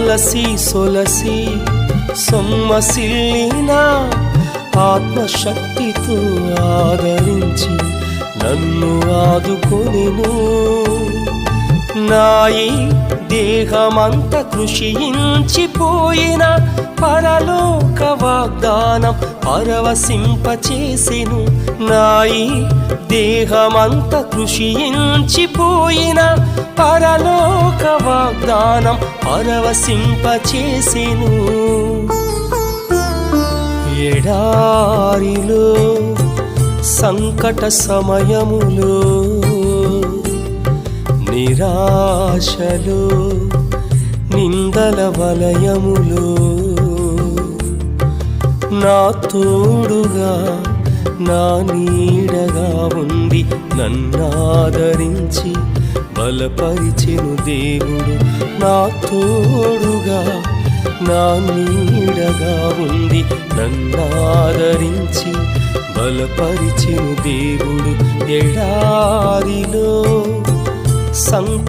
అలసి సొలసి సొమ్మసిల్లిన ఆత్మశక్తితో ఆదరించి నన్ను ఆదుకొనిను. నాయి దేహమంత కృషించిపోయిన పరలోక వాగ్దానం పరవశింపచేసెను. నాయి దేహమంత కృషించిపోయిన పరలో వాగ్దానం పరవశింపచేసెను. ఎడారిలో సంకట సమయములో నిరాశలో నిందల వలయములో నా తోడుగా నా నీడగా ఉండి నన్నాదరించి బలపరిచెను దేవుడు. నా తోడుగా నా నీడగా ఉండి నన్నాదరించి బలపరిచెను దేవుడు. ఎడారిలో సం